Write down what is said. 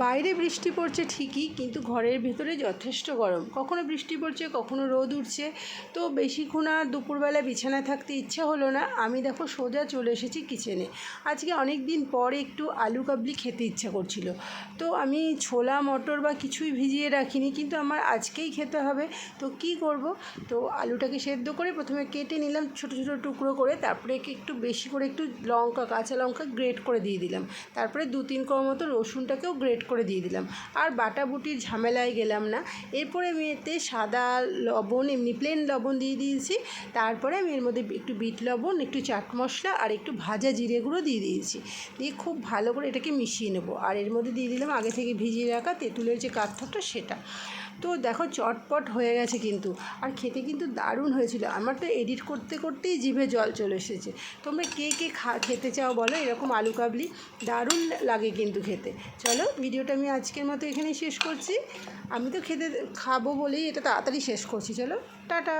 বাইরে বৃষ্টি পড়ছে ঠিকই, কিন্তু ঘরের ভেতরে যথেষ্ট গরম। কখনো বৃষ্টি পড়ছে, কখনো রোদ উঠছে। তো বেশিক্ষণ আর দুপুরবেলা বিছানায় থাকতে ইচ্ছা হলো না। আমি দেখো সোজা চলে এসেছি কিচেনে। আজকে অনেক দিন পরে একটু আলু কাবলি খেতে ইচ্ছা করছিল। তো আমি ছোলা, মটর বা কিছুই ভিজিয়ে রাখিনি, কিন্তু আমার আজকেই খেতে হবে। তো কি করব? তো আলুটাকে সেদ্ধ করে প্রথমে কেটে নিলাম ছোটো ছোটো টুকরো করে। তারপরে একটু বেশি করে একটু লঙ্কা, কাঁচা লঙ্কা গ্রেট করে দিয়ে দিলাম। তারপরে দু তিন কোয়া মতো রসুনটাকেও গ্রেট করে দিয়ে দিলাম। আর বাটা বুটির ঝামেলায় গেলাম না। এরপরে আমি এতে সাদা লবণ, এমনি প্লেন লবণ দিয়ে দিয়েছি। তারপরে আমি এর মধ্যে একটু বিট লবণ, একটু চাট মশলা আর একটু ভাজা জিরে গুঁড়ো দিয়ে দিয়েছি। দিয়ে খুব ভালো করে এটাকে মিশিয়ে নেব। আর এর মধ্যে দিয়ে দিলাম আগে থেকে ভিজিয়ে রাখা তেঁতুলের যে কাঠটা সেটা। তো দেখো চটপট হয়ে গেছে কিন্তু। আর খেতে কিন্তু দারুণ হয়েছিল। আমার তো এডিট করতে করতেই জিভে জল চলে এসেছে। তোমরা কে কে খা, খেতে চাও বলো? এরকম আলু কাবলি দারুণ লাগে কিন্তু খেতে। চলো, ভিডিওটা আমি আজকের মতো এখানেই শেষ করছি। আমি তো খেতে খাব বলেই এটা তাড়াতাড়ি শেষ করছি। চলো, টাটা।